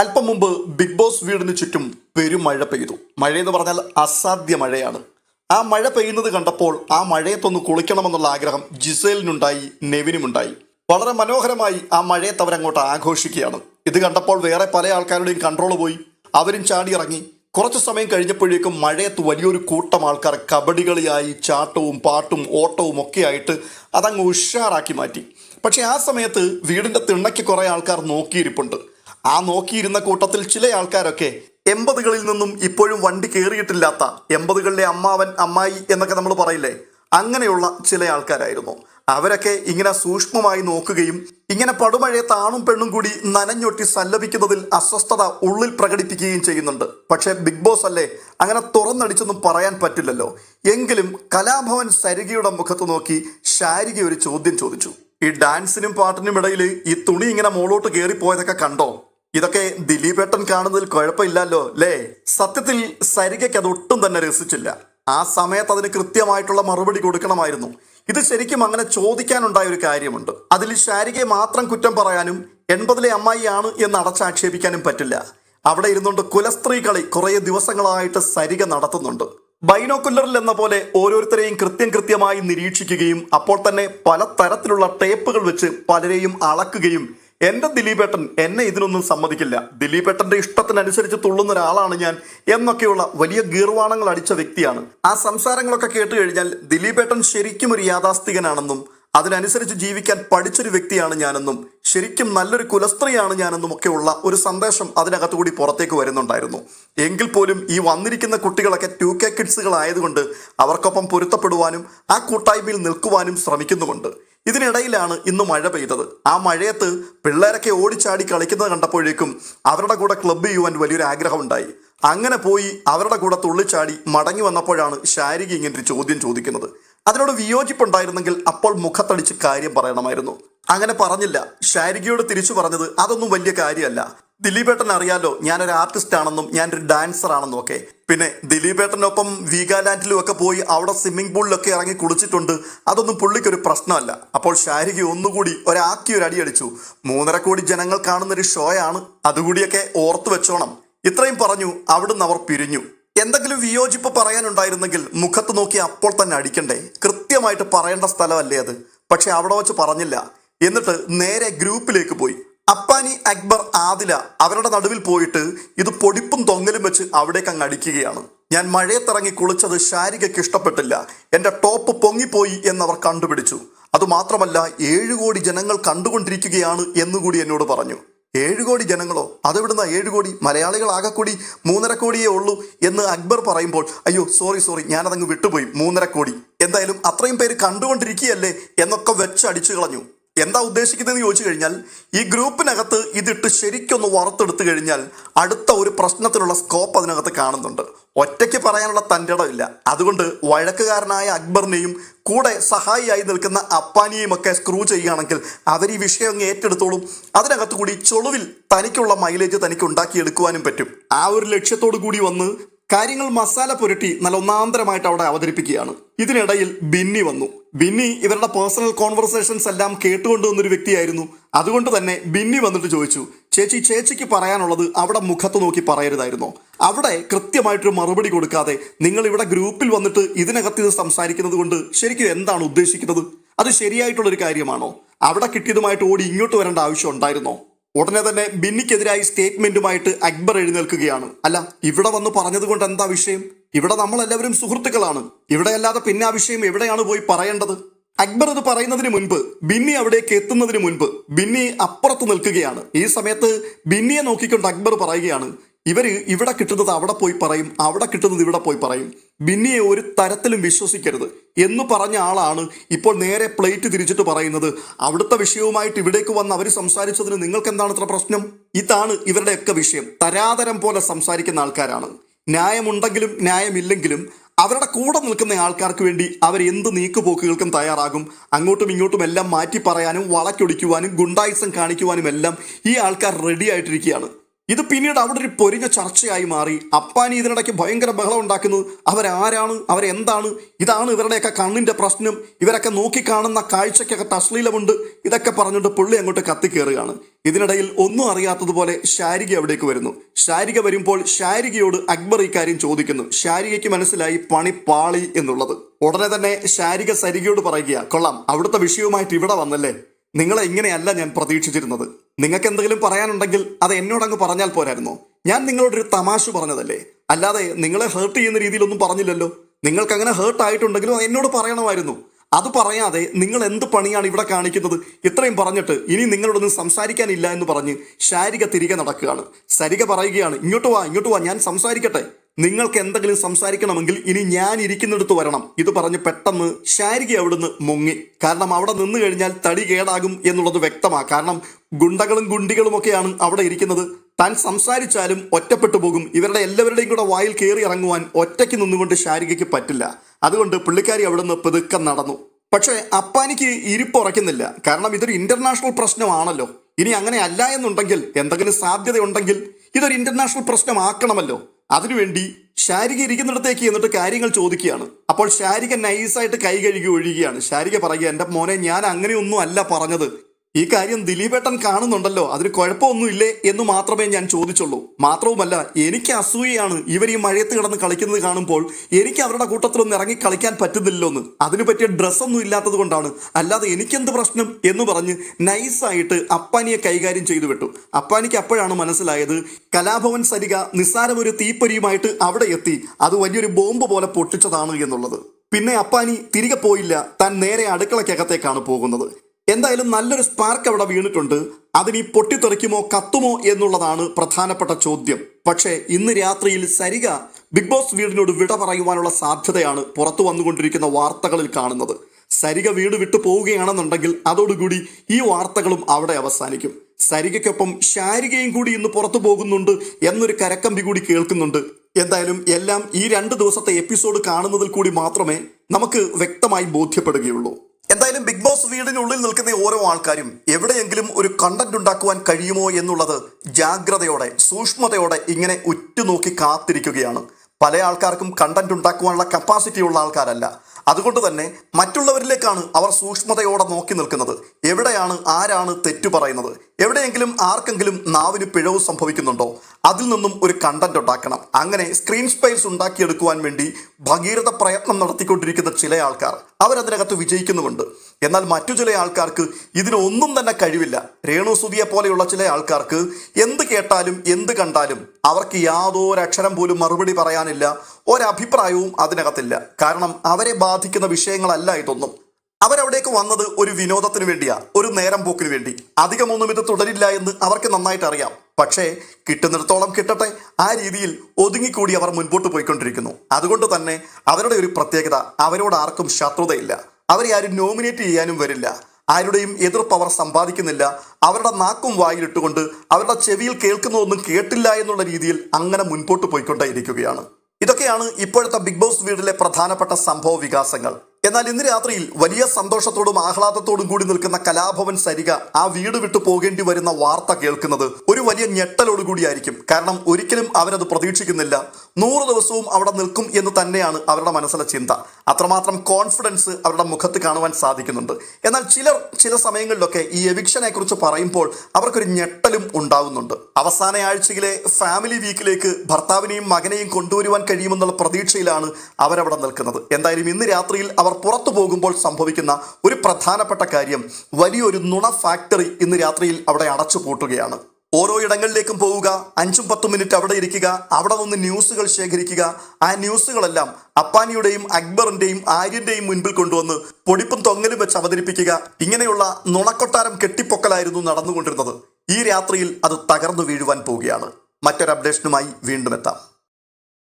അല്പം മുമ്പ് big boss വീടിന് ചുറ്റും പെരുമഴ പെയ്തു. എന്ന് പറഞ്ഞാൽ അസാധ്യ മഴയാണ്. ആ മഴ പെയ്യുന്നത് കണ്ടപ്പോൾ ആ മഴയത്തൊന്ന് കുളിക്കണമെന്നുള്ള ആഗ്രഹം ജിസേലിനുണ്ടായി നെവിനുമുണ്ടായി. വളരെ മനോഹരമായി ആ മഴയത്ത് അവരങ്ങോട്ട് ആഘോഷിക്കുകയാണ്. ഇത് കണ്ടപ്പോൾ വേറെ പല ആൾക്കാരുടെയും കൺട്രോൾ പോയി. അവരും ചാടിയിറങ്ങി. കുറച്ച് സമയം കഴിഞ്ഞപ്പോഴേക്കും മഴയത്ത് വലിയൊരു കൂട്ടം ആൾക്കാർ കബഡികളിയായി ചാട്ടവും പാട്ടും ഓട്ടവും ഒക്കെ ആയിട്ട് അതങ്ങ് ഉഷാറാക്കി മാറ്റി. പക്ഷേ ആ സമയത്ത് വീടിന്റെ തിണ്ണയ്ക്ക് കുറേ ആൾക്കാർ നോക്കിയിരിപ്പുണ്ട്. ആ നോക്കിയിരുന്ന കൂട്ടത്തിൽ ചില ആൾക്കാരൊക്കെ എൺപതുകളിൽ നിന്നും ഇപ്പോഴും വണ്ടി കയറിയിട്ടില്ലാത്ത എൺപതുകളിലെ അമ്മാവൻ അമ്മായി എന്നൊക്കെ നമ്മൾ പറയില്ലേ? അങ്ങനെയുള്ള ചില ആൾക്കാരായിരുന്നു. അവരൊക്കെ ഇങ്ങനെ സൂക്ഷ്മമായി നോക്കുകയും ഇങ്ങനെ പടുമഴയത്ത് ആണും പെണ്ണും കൂടി നനഞ്ഞൊട്ടി സല്ലപിക്കുന്നതിൽ അസ്വസ്ഥത ഉള്ളിൽ പ്രകടിപ്പിക്കുകയും ചെയ്യുന്നുണ്ട്. പക്ഷേ ബിഗ് ബോസ് അല്ലേ? അങ്ങനെ തുറന്നടിച്ചൊന്നും പറയാൻ പറ്റില്ലല്ലോ. എങ്കിലും കലാഭവൻ സരികയുടെ മുഖത്ത് നോക്കി ശാരിക ഒരു ചോദ്യം ചോദിച്ചു. ഈ ഡാൻസിനും പാട്ടിനും ഇടയിൽ ഈ തുണി ഇങ്ങനെ മോളോട്ട് കയറിപ്പോയതൊക്കെ കണ്ടോ? ഇതൊക്കെ ദിലീപേട്ടൻ കാണുന്നതിൽ കുഴപ്പമില്ലല്ലോ അല്ലേ സത്യത്തിൽ സരികയ്ക്ക് അത് ഒട്ടും തന്നെ രസിച്ചില്ല. ആ സമയത്ത് അതിന് കൃത്യമായിട്ടുള്ള മറുപടി കൊടുക്കണമായിരുന്നു. ഇത് ശരിക്കും അങ്ങനെ ചോദിക്കാനുണ്ടായ ഒരു കാര്യമുണ്ട്. അതിൽ ശാരികയെ മാത്രം കുറ്റം പറയാനും എൺപതിലെ അമ്മായിയാണ് എന്ന് അടച്ചാക്ഷേപിക്കാനും പറ്റില്ല. അവിടെ ഇരുന്നുകൊണ്ട് കുലസ്ത്രീ കളി കുറേ ദിവസങ്ങളായിട്ട് സരിക നടത്തുന്നുണ്ട്. ബൈനോക്കുലറിൽ എന്ന പോലെ ഓരോരുത്തരെയും കൃത്യം കൃത്യമായി നിരീക്ഷിക്കുകയും അപ്പോൾ തന്നെ പല തരത്തിലുള്ള ടേപ്പുകൾ വെച്ച് പലരെയും അളക്കുകയും എന്റെ ദിലീപേട്ടൻ എന്നെ ഇതിനൊന്നും സമ്മതിക്കില്ല. ദിലീപേട്ടന്റെ ഇഷ്ടത്തിനനുസരിച്ച് തുള്ളുന്ന ഒരാളാണ് ഞാൻ എന്നൊക്കെയുള്ള വലിയ ഗീർവാണങ്ങൾ അടിച്ച വ്യക്തിയാണ്. ആ സംസാരങ്ങളൊക്കെ കേട്ട് കഴിഞ്ഞാൽ ദിലീപേട്ടൻ ശരിക്കും ഒരു യാഥാസ്ഥികനാണെന്നും അതിനനുസരിച്ച് ജീവിക്കാൻ പഠിച്ചൊരു വ്യക്തിയാണ് ഞാനെന്നും ശരിക്കും നല്ലൊരു കുലസ്ത്രീയാണ് ഞാനെന്നും ഒക്കെയുള്ള ഒരു സന്ദേശം അതിനകത്തുകൂടി പുറത്തേക്ക് വരുന്നുണ്ടായിരുന്നു. എങ്കിൽ പോലും ഈ വന്നിരിക്കുന്ന കുട്ടികളൊക്കെ ടു കെ കിഡ്സുകളായതുകൊണ്ട് അവർക്കൊപ്പം പൊരുത്തപ്പെടുവാനും ആ കൂട്ടായ്മയിൽ നിൽക്കുവാനും ശ്രമിക്കുന്നുമുണ്ട്. ഇതിനിടയിലാണ് ഇന്ന് മഴ പെയ്തത്. ആ മഴയത്ത് പിള്ളേരൊക്കെ ഓടിച്ചാടി കളിക്കുന്നത് കണ്ടപ്പോഴേക്കും അവരുടെ കൂടെ ക്ലബ്ബ് ചെയ്യുവാൻ വലിയൊരു ആഗ്രഹം ഉണ്ടായി അങ്ങനെ പോയി അവരുടെ കൂടെ തുള്ളിച്ചാടി മടങ്ങി വന്നപ്പോഴാണ് ശാരിക ഇങ്ങനെ ഒരു ചോദ്യം ചോദിക്കുന്നത്. അതിനോട് വിയോജിപ്പുണ്ടായിരുന്നെങ്കിൽ അപ്പോൾ മുഖത്തടിച്ച് കാര്യം പറയണമായിരുന്നു. അങ്ങനെ പറഞ്ഞില്ല. ശാരികയോട് തിരിച്ചു പറഞ്ഞത് അതൊന്നും വലിയ കാര്യമല്ല. ദിലീപേട്ടൻ അറിയാലോ ഞാനൊരു ആർട്ടിസ്റ്റ് ആണെന്നും ഞാനൊരു ഡാൻസർ ആണെന്നും ഒക്കെ. പിന്നെ ദിലീപേട്ടനൊപ്പം വീഗാലാൻഡിലും ഒക്കെ പോയി അവിടെ സ്വിമ്മിംഗ് പൂളിലൊക്കെ ഇറങ്ങി കുളിച്ചിട്ടുണ്ട്. അതൊന്നും പുള്ളിക്കൊരു പ്രശ്നമല്ല. അപ്പോൾ ശാരിക ഒന്നുകൂടി ഒരാക്കി ഒരു അടിയടിച്ചു. മൂന്നര കോടി ജനങ്ങൾ കാണുന്ന ഒരു ഷോയാണ് അതുകൂടിയൊക്കെ ഓർത്തു വെച്ചോണം. ഇത്രയും പറഞ്ഞു അവിടുന്ന് അവർ പിരിഞ്ഞു. എന്തെങ്കിലും വിയോജിപ്പ് പറയാനുണ്ടായിരുന്നെങ്കിൽ മുഖത്ത് നോക്കി അപ്പോൾ തന്നെ അടിക്കണ്ടേ? കൃത്യമായിട്ട് പറയേണ്ട സ്ഥലമല്ലേ അത്. പക്ഷെ അവിടെ വെച്ച് പറഞ്ഞില്ല. എന്നിട്ട് നേരെ ഗ്രൂപ്പിലേക്ക് പോയി. അപ്പാനി അക്ബർ ആദില അവരുടെ നടുവിൽ പോയിട്ട് ഇത് പൊടിപ്പും തൊങ്ങലും വെച്ച് അവിടേക്ക് അങ്ങ് അടിക്കുകയാണ്. ഞാൻ മഴയത്തിറങ്ങി കുളിച്ചത് ശാരികയ്ക്ക് ഇഷ്ടപ്പെട്ടില്ല. എന്റെ ടോപ്പ് പൊങ്ങിപ്പോയി എന്നവർ കണ്ടുപിടിച്ചു. അതുമാത്രമല്ല ഏഴു കോടി ജനങ്ങൾ കണ്ടുകൊണ്ടിരിക്കുകയാണ് എന്നുകൂടി എന്നോട് പറഞ്ഞു. ഏഴ് കോടി ജനങ്ങളോ? അതെവിടുന്ന ഏഴ് കോടി? മലയാളികൾ കൂടി മൂന്നര കോടിയേ ഉള്ളൂ എന്ന് അക്ബർ പറയുമ്പോൾ അയ്യോ സോറി സോറി ഞാനതങ്ങ് വിട്ടുപോയി. മൂന്നര കോടി. എന്തായാലും അത്രയും പേര് കണ്ടുകൊണ്ടിരിക്കുകയല്ലേ? എന്നൊക്കെ വെച്ചടിച്ചു കളഞ്ഞു. എന്താ ഉദ്ദേശിക്കുന്നതെന്ന് ചോദിച്ചു കഴിഞ്ഞാൽ ഈ ഗ്രൂപ്പിനകത്ത് ഇതിട്ട് ശരിക്കൊന്ന് വറുത്തെടുത്തു കഴിഞ്ഞാൽ അടുത്ത ഒരു പ്രശ്നത്തിനുള്ള സ്കോപ്പ് അതിനകത്ത് കാണുന്നുണ്ട്. ഒറ്റയ്ക്ക് പറയാനുള്ള തന്റെ ഇടമില്ല. അതുകൊണ്ട് വഴക്കുകാരനായ അക്ബറിനെയും കൂടെ സഹായിയായി നിൽക്കുന്ന അപ്പാനിയെയും ഒക്കെ സ്ക്രൂ ചെയ്യുകയാണെങ്കിൽ അവർ ഈ വിഷയം അങ്ങ് ഏറ്റെടുത്തോളും. അതിനകത്ത് കൂടി ചൊളുവിൽ തനിക്കുള്ള മൈലേജ് തനിക്ക് ഉണ്ടാക്കിയെടുക്കുവാനും പറ്റും. ആ ഒരു ലക്ഷ്യത്തോടു കൂടി വന്ന് കാര്യങ്ങൾ മസാല പുരട്ടി നല്ല ഒന്നാന്തരമായിട്ട് അവിടെ അവതരിപ്പിക്കുകയാണ്. ഇതിനിടയിൽ ബിന്നി വന്നു. ബിന്നി ഇവരുടെ പേഴ്സണൽ കോൺവെർസേഷൻസ് എല്ലാം കേട്ടുകൊണ്ടുവന്നൊരു വ്യക്തിയായിരുന്നു. അതുകൊണ്ട് തന്നെ ബിന്നി വന്നിട്ട് ചോദിച്ചു ചേച്ചി ചേച്ചിക്ക് പറയാനുള്ളത് അവിടെ മുഖത്ത് നോക്കി പറയരുതായിരുന്നോ? അവിടെ കൃത്യമായിട്ടൊരു മറുപടി കൊടുക്കാതെ നിങ്ങൾ ഇവിടെ ഗ്രൂപ്പിൽ വന്നിട്ട് ഇതിനകത്ത് ഇത് സംസാരിക്കുന്നത് കൊണ്ട് ശരിക്കും എന്താണ് ഉദ്ദേശിക്കുന്നത്? അത് ശരിയായിട്ടുള്ളൊരു കാര്യമാണോ? അവിടെ കിട്ടിയതുമായിട്ട് ഓടി ഇങ്ങോട്ട് വരേണ്ട ആവശ്യം ഉണ്ടായിരുന്നോ? ഉടനെ തന്നെ ബിന്നിക്കെതിരായി സ്റ്റേറ്റ്മെന്റുമായിട്ട് അക്ബർ എഴുന്നേൽക്കുകയാണ്. അല്ല ഇവിടെ വന്ന് പറഞ്ഞത് കൊണ്ട് എന്താ വിഷയം? ഇവിടെ നമ്മൾ എല്ലാവരും സുഹൃത്തുക്കളാണ്. ഇവിടെ അല്ലാതെ പിന്നെ ആ വിഷയം എവിടെയാണ് പോയി പറയേണ്ടത്? അക്ബർ അത് പറയുന്നതിന് മുൻപ് ബിന്നി അവിടേക്ക് എത്തുന്നതിന് മുൻപ് ബിന്നി അപ്പുറത്ത് നിൽക്കുകയാണ്. ഈ സമയത്ത് ബിന്നിയെ നോക്കിക്കൊണ്ട് അക്ബർ പറയുകയാണ് ഇവർ ഇവിടെ കിട്ടുന്നത് അവിടെ പോയി പറയും അവിടെ കിട്ടുന്നത് ഇവിടെ പോയി പറയും. ബിന്നിയെ ഒരു തരത്തിലും വിശ്വസിക്കരുത്. എന്ന് പറഞ്ഞ ആളാണ് ഇപ്പോൾ നേരെ പ്ലേറ്റ് തിരിച്ചിട്ട് പറയുന്നത്. അവിടുത്തെ വിഷയവുമായിട്ട് ഇവിടേക്ക് വന്ന് അവർ സംസാരിച്ചതിന് നിങ്ങൾക്ക് എന്താണ് ഇത്ര പ്രശ്നം? ഇതാണ് ഇവരുടെയൊക്കെ വിഷയം. തരാതരം പോലെ സംസാരിക്കുന്ന ആൾക്കാരാണ്. ന്യായമുണ്ടെങ്കിലും ന്യായമില്ലെങ്കിലും അവരുടെ കൂടെ നിൽക്കുന്ന ആൾക്കാർക്ക് വേണ്ടി അവർ എന്ത് നീക്കുപോക്കുകൾക്കും തയ്യാറാകും. അങ്ങോട്ടും ഇങ്ങോട്ടും എല്ലാം മാറ്റി പറയാനും വളയ്ക്കൊടിക്കുവാനും ഗുണ്ടായുസം കാണിക്കുവാനും എല്ലാം ഈ ആൾക്കാർ റെഡി ആയിട്ടിരിക്കുകയാണ്. ഇത് പിന്നീട് അവിടെ ഒരു പൊരിഞ്ഞ ചർച്ചയായി മാറി. അപ്പാനി ഇതിനിടയ്ക്ക് ഭയങ്കര ബഹളം ഉണ്ടാക്കുന്നു. അവരാരാണ്? അവരെന്താണ്? ഇതാണ് ഇവരുടെയൊക്കെ കണ്ണിന്റെ പ്രശ്നം. ഇവരൊക്കെ നോക്കിക്കാണുന്ന കാഴ്ചയ്ക്കൊക്കെ തശ്ലീലമുണ്ട് ഇതൊക്കെ പറഞ്ഞിട്ട് പുള്ളി അങ്ങോട്ട് കത്തിക്കേറുകയാണ്. ഇതിനിടയിൽ ഒന്നും അറിയാത്തതുപോലെ ഷാരിക അവിടേക്ക് വരുന്നു. ഷാരിക വരുമ്പോൾ ഷാരികയോട് അക്ബർ ഇക്കാര്യം ചോദിക്കുന്നു. ശാരികയ്ക്ക് മനസ്സിലായി പണി പാളി എന്നുള്ളത്. ഉടനെ തന്നെ ഷാരിക സരികയോട് പറയുക കൊള്ളാം. അവിടുത്തെ വിഷയവുമായിട്ട് ഇവിടെ വന്നല്ലേ? നിങ്ങളെ ഇങ്ങനെയല്ല ഞാൻ പ്രതീക്ഷിച്ചിരുന്നത്. നിങ്ങൾക്ക് എന്തെങ്കിലും പറയാനുണ്ടെങ്കിൽ അത് എന്നോടങ്ങ് പറഞ്ഞാൽ പോരായിരുന്നു. ഞാൻ നിങ്ങളോടൊരു തമാശ പറഞ്ഞതല്ലേ? അല്ലാതെ നിങ്ങളെ ഹേർട്ട് ചെയ്യുന്ന രീതിയിലൊന്നും പറഞ്ഞില്ലല്ലോ. നിങ്ങൾക്ക് അങ്ങനെ ഹേർട്ട് ആയിട്ടുണ്ടെങ്കിലും അത് എന്നോട് പറയണമായിരുന്നു. അത് പറയാതെ നിങ്ങൾ എന്ത് പണിയാണ് ഇവിടെ കാണിക്കുന്നത്? ഇത്രയും പറഞ്ഞിട്ട് ഇനി നിങ്ങളോടൊന്നും സംസാരിക്കാനില്ല എന്ന് പറഞ്ഞ് ശാരിക തിരികെ നടക്കുകയാണ്. സരിക പറയുകയാണ് ഇങ്ങോട്ട് വാ ഇങ്ങോട്ട് വാ ഞാൻ സംസാരിക്കട്ടെ. നിങ്ങൾക്ക് എന്തെങ്കിലും സംസാരിക്കണമെങ്കിൽ ഇനി ഞാൻ ഇരിക്കുന്നിടത്ത് വരണം. ഇത് പറഞ്ഞ് പെട്ടെന്ന് ശാരിക അവിടുന്ന് മുങ്ങി. കാരണം അവിടെ നിന്ന് കഴിഞ്ഞാൽ തടി കേടാകും എന്നുള്ളത് വ്യക്തമാ. കാരണം ഗുണ്ടകളും ഗുണ്ടികളുമൊക്കെയാണ് അവിടെ ഇരിക്കുന്നത്. താൻ സംസാരിച്ചാലും ഒറ്റപ്പെട്ടു പോകും. ഇവരുടെ എല്ലാവരുടെയും കൂടെ വായിൽ കയറി ഇറങ്ങുവാൻ ഒറ്റയ്ക്ക് നിന്നുകൊണ്ട് ശാരികയ്ക്ക് പറ്റില്ല. അതുകൊണ്ട് പുള്ളിക്കാരി അവിടുന്ന് പെതുക്കം നടന്നു. പക്ഷേ അപ്പാനിക്ക് ഇരിപ്പുറയ്ക്കുന്നില്ല കാരണം ഇതൊരു ഇന്റർനാഷണൽ പ്രശ്നമാണല്ലോ. ഇനി അങ്ങനെ അല്ല എന്നുണ്ടെങ്കിൽ എന്തെങ്കിലും സാധ്യതയുണ്ടെങ്കിൽ ഇതൊരു ഇന്റർനാഷണൽ പ്രശ്നമാക്കണമല്ലോ. അതിനുവേണ്ടി ശാരിക ഇരിക്കുന്നിടത്തേക്ക് എന്നിട്ട് കാര്യങ്ങൾ ചോദിക്കുകയാണ്. അപ്പോൾ ശാരിക നൈസായിട്ട് കൈ കഴുകി ഒഴിയുകയാണ് ശാരിക പറയുക എന്റെ മോനെ ഞാൻ അങ്ങനെയൊന്നും അല്ല പറഞ്ഞത്. ഈ കാര്യം ദിലീപേട്ടൻ കാണുന്നുണ്ടല്ലോ. അതിന് കുഴപ്പമൊന്നുമില്ലേ എന്ന് മാത്രമേ ഞാൻ ചോദിച്ചുള്ളൂ. മാത്രവുമല്ല എനിക്ക് അസൂയയാണ് ഇവർ ഈ മഴയത്ത് കിടന്ന് കളിക്കുന്നത് കാണുമ്പോൾ എനിക്ക് അവരുടെ കൂട്ടത്തിലൊന്നും ഇറങ്ങി കളിക്കാൻ പറ്റുന്നില്ലെന്ന് അതിന് പറ്റിയ ഡ്രസ്സൊന്നും ഇല്ലാത്തത് കൊണ്ടാണ്. അല്ലാതെ എനിക്കെന്ത് പ്രശ്നം എന്ന് പറഞ്ഞ് നൈസായിട്ട് അപ്പാനിയെ കൈകാര്യം ചെയ്തു വിട്ടു. അപ്പാനിക്ക് അപ്പോഴാണ് മനസ്സിലായത് കലാഭവൻ സരിക നിസ്സാരമൊരു തീപ്പൊരിയുമായിട്ട് അവിടെ എത്തി. അത് വലിയൊരു ബോംബ് പോലെ പൊട്ടിച്ചതാണ് എന്നുള്ളത്. പിന്നെ അപ്പാനി തിരികെ പോയില്ല. താൻ നേരെ അടുക്കളക്കകത്തേക്കാണ് പോകുന്നത്. എന്തായാലും നല്ലൊരു സ്പാർക്ക് അവിടെ വീണിട്ടുണ്ട്. അതിനി പൊട്ടിത്തെറിക്കുമോ കത്തുമോ എന്നുള്ളതാണ് പ്രധാനപ്പെട്ട ചോദ്യം. പക്ഷേ ഇന്ന് രാത്രിയിൽ സരിക ബിഗ് ബോസ് വീടിനോട് വിട പറയുവാനുള്ള സാധ്യതയാണ് പുറത്തു വന്നുകൊണ്ടിരിക്കുന്ന വാർത്തകളിൽ കാണുന്നത്. സരിക വീട് വിട്ടു പോവുകയാണെന്നുണ്ടെങ്കിൽ അതോടുകൂടി ഈ വാർത്തകളും അവിടെ അവസാനിക്കും. സരികയ്ക്കൊപ്പം ശാരികയും കൂടി ഇന്ന് പുറത്തു പോകുന്നുണ്ട് എന്നൊരു കരക്കമ്പി കൂടി കേൾക്കുന്നുണ്ട്. എന്തായാലും എല്ലാം ഈ രണ്ട് ദിവസത്തെ എപ്പിസോഡ് കാണുന്നതിൽ കൂടി മാത്രമേ നമുക്ക് വ്യക്തമായി ബോധ്യപ്പെടുകയുള്ളൂ. എന്തായാലും ബോസ് വീടിനുള്ളിൽ നിൽക്കുന്ന ഓരോ ആൾക്കാരും എവിടെയെങ്കിലും ഒരു കണ്ടന്റ് ഉണ്ടാക്കുവാൻ കഴിയുമോ എന്നുള്ളത് ജാഗ്രതയോടെ സൂക്ഷ്മതയോടെ ഇങ്ങനെ ഉറ്റുനോക്കി കാത്തിരിക്കുകയാണ്. പല ആൾക്കാർക്കും കണ്ടന്റ് ഉണ്ടാക്കുവാനുള്ള കപ്പാസിറ്റി ഉള്ള ആൾക്കാരല്ല. അതുകൊണ്ട് തന്നെ മറ്റുള്ളവരിലേക്കാണ് അവർ സൂക്ഷ്മതയോടെ നോക്കി നിൽക്കുന്നത്. എവിടെയാണ് ആരാണ് തെറ്റു പറയുന്നത്? എവിടെയെങ്കിലും ആർക്കെങ്കിലും നാവിന് പിഴവ് സംഭവിക്കുന്നുണ്ടോ? അതിൽ നിന്നും ഒരു കണ്ടന്റ് ഉണ്ടാക്കണം. അങ്ങനെ സ്ക്രീൻ സ്പേസ് ഉണ്ടാക്കിയെടുക്കുവാൻ വേണ്ടി ഭഗീരഥ പ്രയത്നം നടത്തിക്കൊണ്ടിരിക്കുന്ന ചില ആൾക്കാർ അവരതിനകത്ത് വിജയിക്കുന്നുമുണ്ട്. എന്നാൽ മറ്റു ചില ആൾക്കാർക്ക് ഇതിനൊന്നും തന്നെ കഴിവില്ല. രേണു സുധിയെ പോലെയുള്ള ചില ആൾക്കാർക്ക് എന്ത് കേട്ടാലും എന്ത് കണ്ടാലും അവർക്ക് യാതൊരു അക്ഷരം പോലും മറുപടി പറയാനില്ല ഒരഭിപ്രായവും അതിനകത്തില്ല. കാരണം അവരെ ബാധിക്കുന്ന വിഷയങ്ങളല്ല ഇതൊന്നും. അവരവിടേക്ക് വന്നത് ഒരു വിനോദത്തിന് വേണ്ടിയാ ഒരു നേരം പോക്കിന് വേണ്ടി. അധികമൊന്നും ഇത് തുടരില്ല എന്ന് അവർക്ക് നന്നായിട്ട് അറിയാം. പക്ഷേ കിട്ടുന്നിടത്തോളം കിട്ടട്ടെ ആ രീതിയിൽ ഒതുങ്ങിക്കൂടി അവർ മുൻപോട്ട് പോയിക്കൊണ്ടിരിക്കുന്നു. അതുകൊണ്ട് തന്നെ അവരുടെ ഒരു പ്രത്യേകത അവരോട് ആർക്കും ശത്രുതയില്ല. അവരെ ആരും നോമിനേറ്റ് ചെയ്യാനും വരില്ല. ആരുടെയും എതിർപ്പ് അവർ സമ്പാദിക്കുന്നില്ല. അവരുടെ നാക്കും വായിലിട്ടുകൊണ്ട് അവരുടെ ചെവിയിൽ കേൾക്കുന്നതൊന്നും കേട്ടില്ല എന്നുള്ള രീതിയിൽ അങ്ങനെ മുൻപോട്ട് പോയിക്കൊണ്ടേയിരിക്കുകയാണ്. ഇതൊക്കെയാണ് ഇപ്പോഴത്തെ ബിഗ് ബോസ് വീടിലെ പ്രധാനപ്പെട്ട സംഭവ വികാസങ്ങൾ. എന്നാൽ ഇന്ന് രാത്രിയിൽ വലിയ സന്തോഷത്തോടും ആഹ്ലാദത്തോടും കൂടി നിൽക്കുന്ന കലാഭവൻ സരിക ആ വീട് വിട്ടു പോകേണ്ടി വരുന്ന വാർത്ത കേൾക്കുന്നത് ഒരു വലിയ ഞെട്ടലോടുകൂടിയായിരിക്കും കാരണം ഒരിക്കലും അവരത് പ്രതീക്ഷിക്കുന്നില്ല. നൂറ് ദിവസവും അവിടെ നിൽക്കും എന്ന് തന്നെയാണ് അവരുടെ മനസ്സിലെ ചിന്ത. അത്രമാത്രം കോൺഫിഡൻസ് അവരുടെ മുഖത്ത് കാണുവാൻ സാധിക്കുന്നുണ്ട്. എന്നാൽ ചിലർ ചില സമയങ്ങളിലൊക്കെ ഈ എവിക്ഷനെ കുറിച്ച് പറയുമ്പോൾ അവർക്കൊരു ഞെട്ടലും ഉണ്ടാവുന്നുണ്ട്. അവസാന ആഴ്ചയിലെ ഫാമിലി വീക്കിലേക്ക് ഭർത്താവിനെയും മകനെയും കൊണ്ടുവരുവാൻ കഴിയുമെന്നുള്ള പ്രതീക്ഷയിലാണ് അവരവിടെ നിൽക്കുന്നത്. എന്തായാലും ഇന്ന് രാത്രിയിൽ അവർ പുറത്തു പോകുമ്പോൾ സംഭവിക്കുന്ന ഒരു പ്രധാനപ്പെട്ട കാര്യം വലിയൊരു നുണ ഫാക്ടറി ഇന്ന് രാത്രിയിൽ അവിടെ അടച്ചു പൂട്ടുകയാണ്. ഓരോ ഇടങ്ങളിലേക്കും പോവുക അഞ്ചും പത്തും മിനിറ്റ് അവിടെ ഇരിക്കുക അവിടെ നിന്ന് ന്യൂസുകൾ ശേഖരിക്കുക. ആ ന്യൂസുകളെല്ലാം അപ്പാനിയുടെയും അക്ബറിന്റെയും ആര്യന്റെയും മുൻപിൽ കൊണ്ടുവന്ന് പൊടിപ്പും തൊങ്ങലും വെച്ച് അവതരിപ്പിക്കുക. ഇങ്ങനെയുള്ള നുണക്കൊട്ടാരം കെട്ടിപ്പൊക്കലായിരുന്നു നടന്നുകൊണ്ടിരുന്നത്. ഈ രാത്രിയിൽ അത് തകർന്നു വീഴുവാൻ പോവുകയാണ്. മറ്റൊരു അപ്ഡേഷനുമായി വീണ്ടും എത്താം.